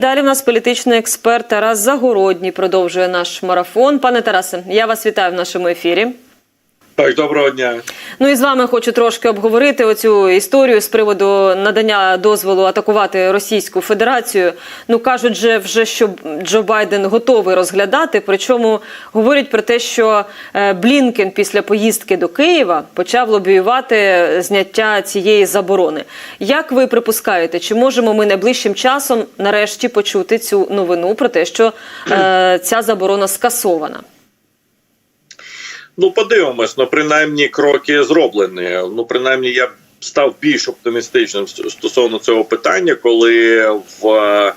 Далі в нас політичний експерт Тарас Загородній продовжує наш марафон. Пане Тарасе, я вас вітаю в нашому ефірі. Так, доброго дня. Ну і з вами хочу трошки обговорити оцю історію з приводу надання дозволу атакувати Російську Федерацію. Ну кажуть же вже, що Джо Байден готовий розглядати. Причому говорять про те, що е, Блінкен після поїздки до Києва почав лобіювати зняття цієї заборони. Як ви припускаєте, чи можемо ми найближчим часом нарешті почути цю новину про те, що е, ця заборона скасована? Ну, подивимось, ну принаймні кроки зроблені. Ну, принаймні, я став більш оптимістичним стосовно цього питання, коли в, е,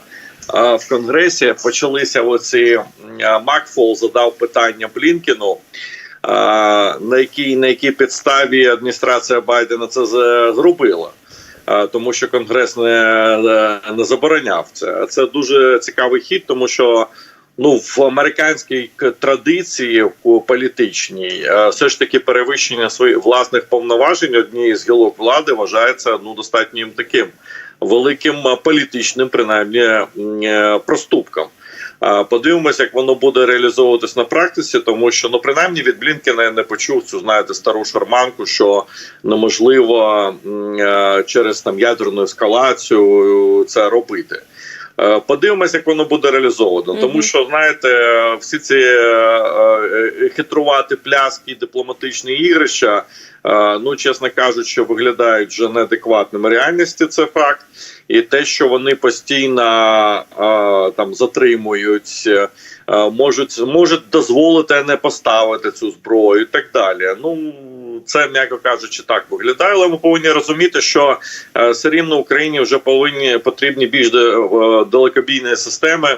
е, в Конгресі почалися оці е, Макфол задав питання Блінкіну. На якій на якій підставі адміністрація Байдена це зробила, тому що Конгрес не- не забороняв це. Це дуже цікавий хід, тому що ну в американській традиції політичній е, все ж таки перевищення своїх власних повноважень однієї з гілок влади вважається ну достатнім таким великим е, політичним, принаймні е, проступком. Подивимося, як воно буде реалізовуватись на практиці, тому що ну принаймні від Блінкена я не почув цю знаєте стару шарманку, що неможливо через там ядерну ескалацію це робити. Е, Подивимося, як воно буде реалізовано, тому що знаєте, всі ці е, е, хитрувати пляски, дипломатичні ігрища, ну чесно кажучи, виглядають вже неадекватними реальності. Це факт, і те, що вони постійно там затримують, можуть можуть дозволити не поставити цю зброю, і так далі. Ну це м'яко кажучи, так виглядає, але ми повинні розуміти, що е, все рівно Україні вже повинні потрібні більш е, далекобійні системи,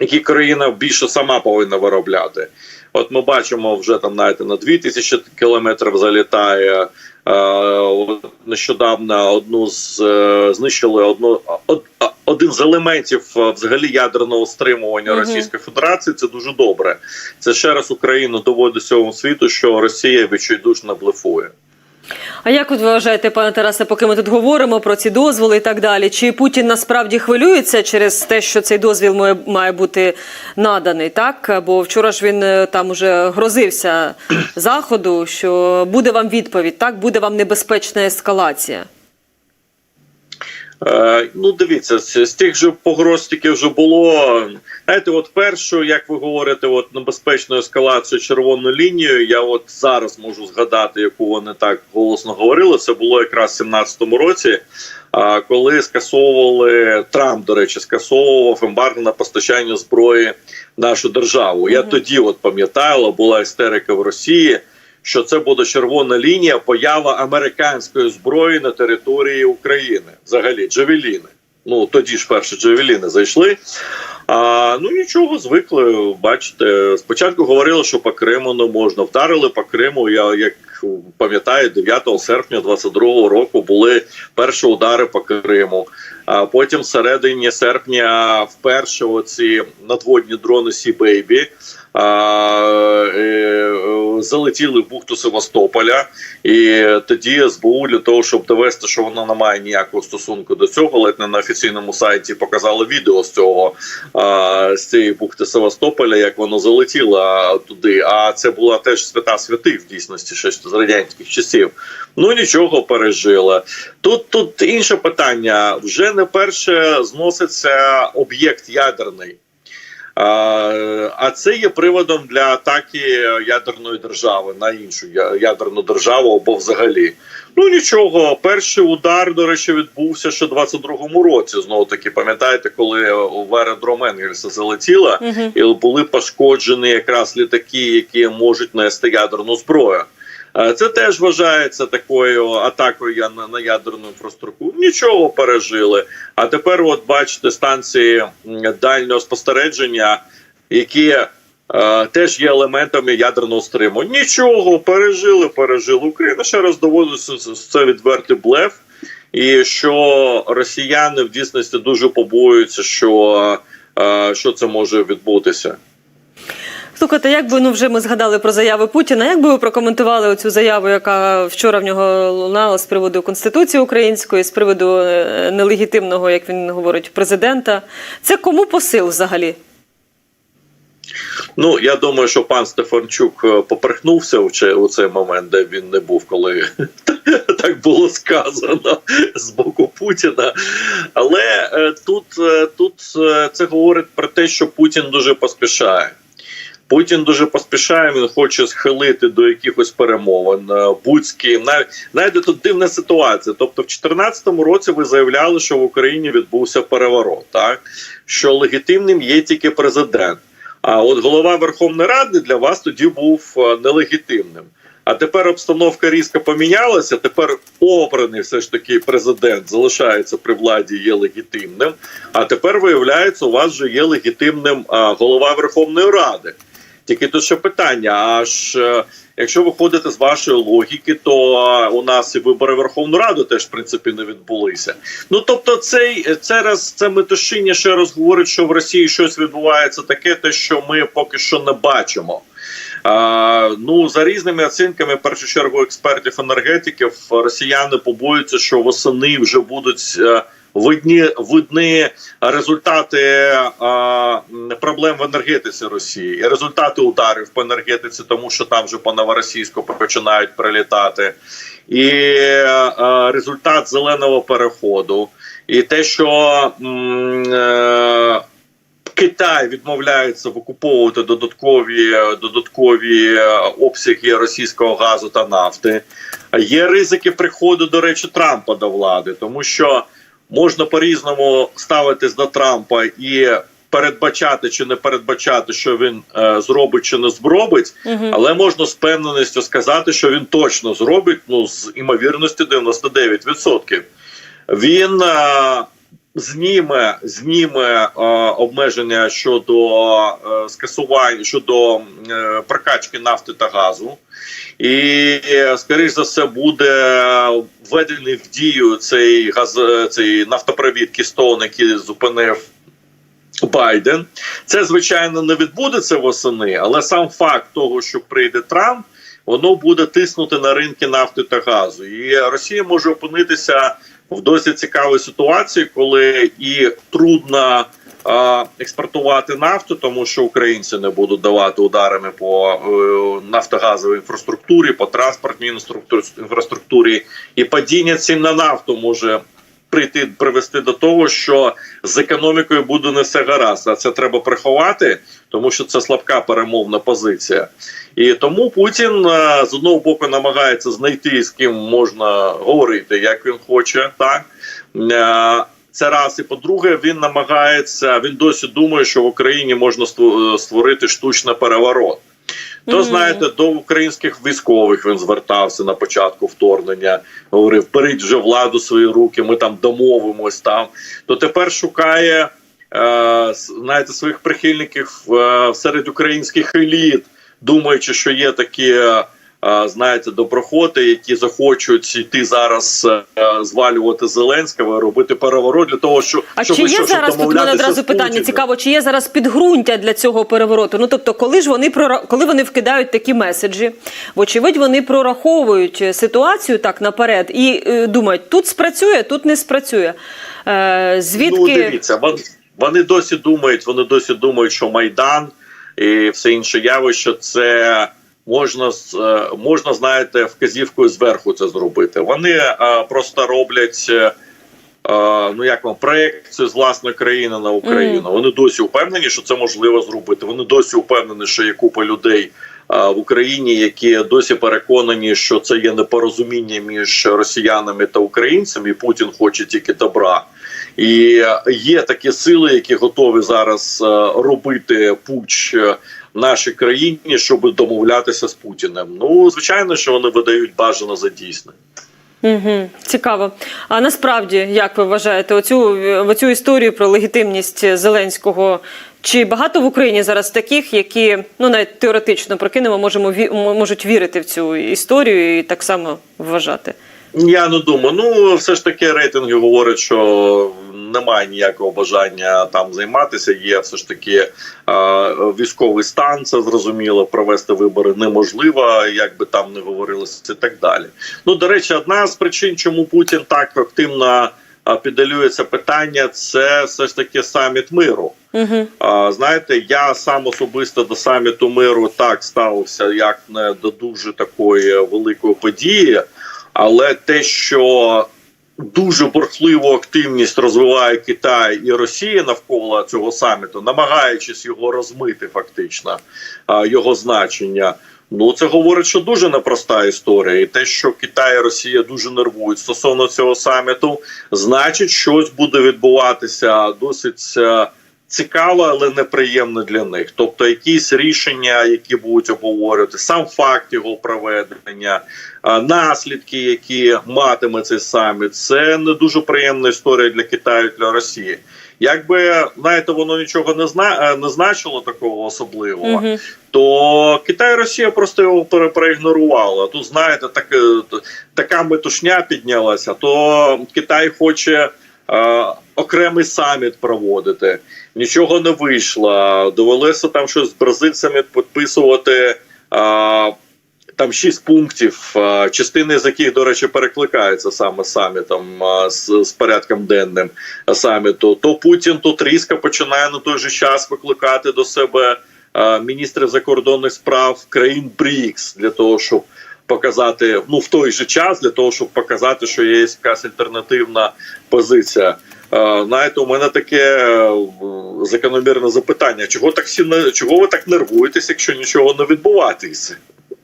які країна більше сама повинна виробляти. От ми бачимо вже там навіть на 2000 кілометрів залітає. Е, нещодавно одну з е, знищили одну один з елементів е, взагалі ядерного стримування. Російської Федерації. Це дуже добре. Це ще раз Україну доводить всьому світу, що Росія відчайдушно блефує. А як ви вважаєте, пане Тарасе, поки ми тут говоримо про ці дозволи і так далі? Чи Путін насправді хвилюється через те, що цей дозвіл має, має бути наданий? Так бо вчора ж він е, там уже грозився заходу, що буде вам відповідь, так буде вам небезпечна ескалація. Е, ну, дивіться, з, з тих же погроз, які вже було. Знаєте, от першу, як ви говорите, от небезпечну ескалацію червоною лінією, я от зараз можу згадати, яку вони так голосно говорили. Це було якраз в 17-му році, а, коли скасовували Трамп, до речі, скасовував ембарго на постачання зброї в нашу державу. Я Мгм. тоді от пам'ятаю, була істерика в Росії. Що це буде червона лінія, поява американської зброї на території України, взагалі джавеліни. Ну тоді ж перші джавеліни зайшли. А, ну нічого, звикли. Бачите, спочатку говорили, що по Криму не можна. Вдарили по Криму. Я як пам'ятаю, 9 серпня 22-го року були перші удари по Криму. А потім середині серпня вперше оці надводні дрони Сі Бейбі залетіли в бухту Севастополя, і тоді СБУ для того, щоб довести, що вона не має ніякого стосунку до цього, ледь не на офіційному сайті показали відео з цього з цієї бухти Севастополя, як воно залетіло туди. А це була теж свята святих в дійсності ще з радянських часів. Ну нічого пережила. Тут тут інше питання. Вже не перше зноситься об'єкт ядерний. А, це є приводом для атаки ядерної держави на іншу ядерну державу або взагалі. Ну нічого, перший удар, до речі, відбувся ще в 22-му році. Знову таки, пам'ятаєте, коли в аеродром Енгельса залетіла Угу. і були пошкоджені якраз літаки, які можуть нести ядерну зброю. Е, Це теж вважається такою атакою на, на ядерну інфраструктуру. Нічого пережили. А тепер, от бачите, станції дальнього спостереження, які е, теж є елементами ядерного стриму. Нічого пережили, пережили. Україна ще раз доводить це відвертий блеф. І що росіяни в дійсності дуже побоюються, що, е, що це може відбутися. Слухайте, як би ну вже ми згадали про заяви Путіна. Як би ви прокоментували оцю заяву, яка вчора в нього лунала з приводу конституції української, з приводу е, нелегітимного, як він говорить, президента? Це кому посил взагалі? Ну я думаю, що пан Стефанчук е, поперхнувся у цей, момент, де він не був, коли так було сказано з боку Путіна. Але е, тут, тут це говорить про те, що Путін дуже поспішає. Путін дуже поспішає, він хоче схилити до якихось перемовин. е, Будь-ким. Навіть знаєте, тут дивна ситуація. Тобто, в 2014 році ви заявляли, що в Україні відбувся переворот, так що легітимним є тільки президент. А от голова Верховної Ради для вас тоді був е, нелегітимним. А тепер обстановка різко помінялася. Тепер обраний все ж таки президент залишається при владі, є легітимним. А тепер виявляється, у вас вже є легітимним голова Верховної Ради. Тільки тут ще питання: аж е, якщо виходити з вашої логіки, то е, у нас і вибори Верховну Раду теж в принципі не відбулися. Ну тобто, цей це раз це метушіння ще раз говорить, що в Росії щось відбувається таке, те, що ми поки що не бачимо. А, ну за різними оцінками, в першу чергу експертів енергетиків, росіяни побоюються, що восени вже будуть. Видні видні результати а, проблем в енергетиці Росії. І результати ударів по енергетиці, тому що там вже по новоросійську починають прилітати, і а, результат зеленого переходу, і те, що м, е, Китай відмовляється викуповувати додаткові додаткові е, обсяги російського газу та нафти. Є ризики приходу, до речі, Трампа до влади, тому що можна по-різному ставитись до Трампа і передбачати чи не передбачати, що він е, зробить чи не зробить, Угу. але можна з певненістю сказати, що він точно зробить ну з імовірності 99%. Він е, зніме зніме е, обмеження щодо е, скасування щодо е, прокачки нафти та газу, і е, скоріш за все буде введений в дію цей газ, цей нафтопровід Кістон, який зупинив. Байден, це звичайно не відбудеться восени, але сам факт того, що прийде Трамп, воно буде тиснути на ринки нафти та газу. І Росія може опинитися в досить цікавій ситуації, коли і трудно е, експортувати нафту, тому що українці не будуть давати ударами по е, нафтогазовій інфраструктурі, по транспортній інфраструктурі, і падіння цін на нафту може прийти привести до того, що з економікою буде не все гаразд. А це треба приховати, тому що це слабка перемовна позиція. І тому Путін е, з одного боку намагається знайти з ким можна говорити, як він хоче, так. Е, Це раз і по-друге, він намагається. Він досі думає, що в Україні можна створити штучний переворот. То знаєте, до українських військових він звертався на початку вторгнення. Говорив: беріть вже владу свої руки, ми там домовимось там. То тепер шукає е, знаєте, своїх прихильників е, серед українських еліт, думаючи, що є такі. Е, Знаєте, доброхоти, які захочуть йти зараз е, звалювати Зеленського, робити переворот для того, що А щоб чи є що, зараз тут мене одразу питання? Цікаво, чи є зараз підґрунтя для цього перевороту? Ну тобто, коли ж вони коли вони вкидають такі меседжі, вочевидь, вони прораховують ситуацію так наперед і е, думають, тут спрацює, тут не спрацює. Е, звідки Ну, дивіться, вон- вони досі думають, вони досі думають, що Майдан і все інше явище це можна е, можна, знаєте, вказівкою зверху це зробити. Вони е, просто роблять. е, Ну, як вам проекцію з власної країни на Україну. Вони досі впевнені, що це можливо зробити. Вони досі впевнені, що є купа людей в Україні, які досі переконані, що це є непорозуміння між росіянами та українцями. і Путін хоче тільки добра. І є такі сили, які готові зараз робити пуч нашій країні, щоб домовлятися з Путіним. Ну звичайно, що вони видають бажано за дійсне. Угу, цікаво. А насправді, як ви вважаєте, оцю, оцю історію про легітимність Зеленського? Чи багато в Україні зараз таких, які ну навіть теоретично прокинемо, можемо можуть вірити в цю історію і так само вважати? Я не думаю. Ну все ж таки рейтинги говорять, що немає ніякого бажання там займатися. Є все ж таки е, військовий стан. Це зрозуміло. Провести вибори неможливо, як би там не говорилося, і так далі. Ну до речі, одна з причин, чому Путін так активно е, підалює це питання, це все ж таки саміт миру. Угу. А, знаєте, я сам особисто до саміту миру так ставився, як не до дуже такої великої події, але те, що дуже бурхливу активність розвиває Китай і Росія навколо цього саміту, намагаючись його розмити, фактично його значення. Ну, це говорить, що дуже непроста історія, і те, що Китай і Росія дуже нервують стосовно цього саміту, значить, щось буде відбуватися досить е, цікаво, але неприємно для них. Тобто, якісь рішення, які будуть обговорювати, сам факт його проведення, наслідки, які матиме цей саміт, це не дуже приємна історія для Китаю, для Росії. Якби знаєте, воно нічого не зна е, не значило такого особливого, Угу. то Китай і Росія просто його проігнорувала. Тут знаєте, так, е, така метушня піднялася. То Китай хоче е, окремий саміт проводити. Нічого не вийшло. Довелося там щось з бразильцями підписувати. Е, там шість пунктів, частини з яких, до речі, перекликаються саме самітом з, з порядком денним саміту. То Путін тут різко починає на той же час викликати до себе міністрів закордонних справ країн БРІКС для того, щоб показати ну в той же час, для того, щоб показати, що є якась альтернативна позиція. Е, Знаєте, у мене таке е, закономірне запитання: чого так чого ви так нервуєтесь, якщо нічого не відбуватися?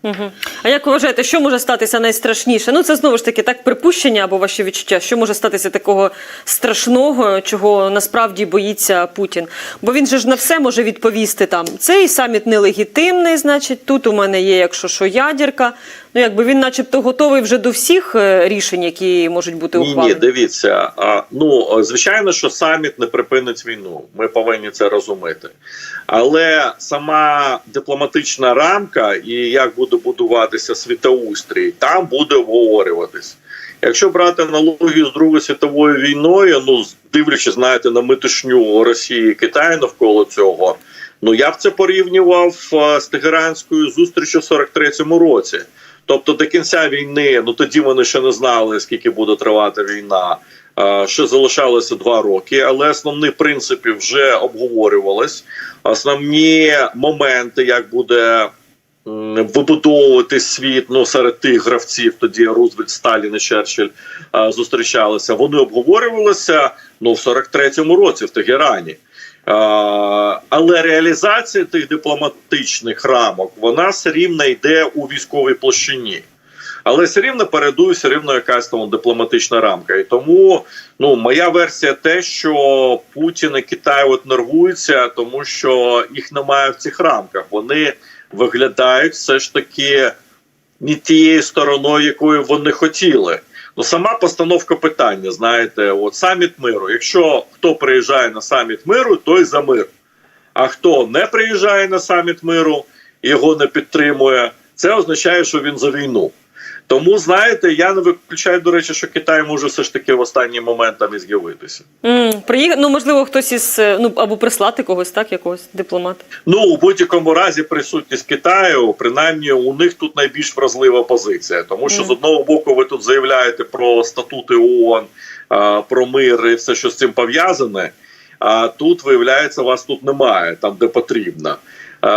Угу. А як вважаєте, що може статися найстрашніше? Ну це знову ж таки так припущення або ваші відчуття, що може статися такого страшного, чого насправді боїться Путін? Бо він же ж на все може відповісти там. Цей саміт нелегітимний, значить, тут у мене є, якщо що, ядірка. Ну якби він, начебто, готовий вже до всіх е, рішень, які можуть бути Ні, ні, дивіться. А, ну е, звичайно, що саміт не припинить війну. Ми повинні це розуміти. Але сама дипломатична рамка і як буде будуватися світоустрій, там буде обговорюватись. Якщо брати аналогію з Другою світовою війною, ну дивлячись, знаєте, на метушню Росії і Китаю навколо цього, ну я б це порівнював е, з Тегеранською зустрічю в 43-му році. Тобто до кінця війни, ну тоді вони ще не знали, скільки буде тривати війна. е, Ще залишалося два роки, але основні принципи вже обговорювались. Основні моменти, як буде вибудовувати світ ну, серед тих гравців, тоді Рузвельт, Сталін і Черчилль е, зустрічалися. Вони обговорювалися ну, в 43-му році в Тегерані. Але реалізація тих дипломатичних рамок вона все рівно йде у військовій площині. Але все рівно передує все рівно якась там дипломатична рамка. І тому ну моя версія те, що Путін і Китай от нервуються, тому що їх немає в цих рамках. Вони виглядають все ж таки не тією стороною, якою вони хотіли. Ну, сама постановка питання, знаєте, от саміт миру. Якщо хто приїжджає на саміт миру, той за мир. А хто не приїжджає на саміт миру його не підтримує, це означає, що він за війну. Тому знаєте, я не виключаю, до речі, що Китай може все ж таки в останній момент там і з'явитися. М, приїх... Ну можливо, хтось із е, ну або прислати когось, так якогось дипломата. Ну у будь-якому разі присутність Китаю, принаймні, у них тут найбільш вразлива позиція, тому що Мгм. з одного боку ви тут заявляєте про статути ООН, про мир і все, що з цим пов'язане. А тут виявляється, вас тут немає там, де потрібно. А,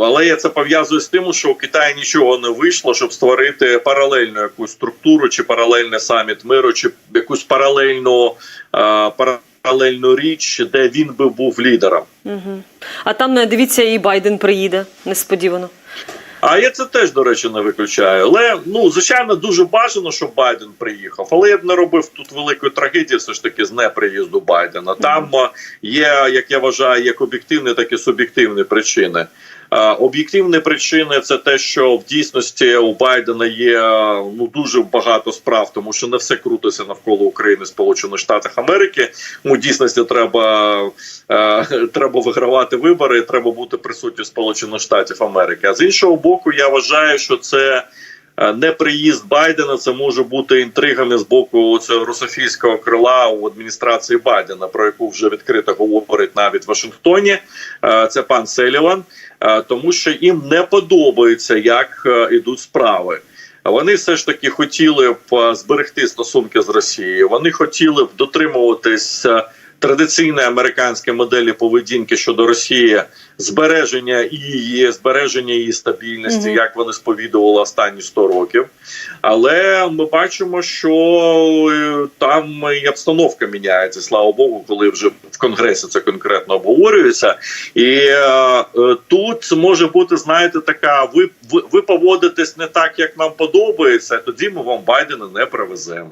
Але я це пов'язую з тим, що у Китаї нічого не вийшло, щоб створити паралельну якусь структуру, чи паралельний саміт миру, чи якусь паралельну, паралельну річ, де він би був лідером. Угу. А там, е, дивіться, і Байден приїде несподівано. А я це теж, до речі, не виключаю. Але ну звичайно дуже бажано, щоб Байден приїхав. Але я б не робив тут великої трагедії, все ж таки з неприїзду Байдена. Там е, є, як я вважаю, як об'єктивні, так і суб'єктивні причини. Е, Об'єктивні причини це те, що в дійсності у Байдена є е, ну дуже багато справ, тому що не все крутиться навколо України, Сполучених Штатів Америки. У дійсності треба, е, треба вигравати вибори, треба бути присутнім Сполучених Штатів Америки. А з іншого боку, я вважаю, що це неприїзд Байдена це може бути інтригами з боку цього русофільського крила у адміністрації Байдена, про яку вже відкрито говорить навіть в Вашингтоні. Це пан Селіван, тому що їм не подобається, як ідуть справи. Вони все ж таки хотіли б зберегти стосунки з Росією. Вони хотіли б дотримуватись традиційної американської моделі поведінки щодо Росії, збереження її, збереження її стабільності, Мгм. як вони сповідували останні 100 років. Але ми бачимо, що е, там і обстановка міняється. Слава Богу, коли вже в конгресі це конкретно обговорюється. І е, тут може бути, знаєте, така: ви, ви, ви поводитесь не так, як нам подобається. Тоді ми вам Байдена не привеземо.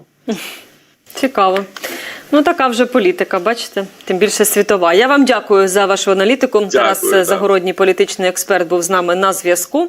Цікаво. Ну, така вже політика, бачите, тим більше світова. Я вам дякую за вашу аналітику. Тарас так. Загородній політичний експерт був з нами на зв'язку.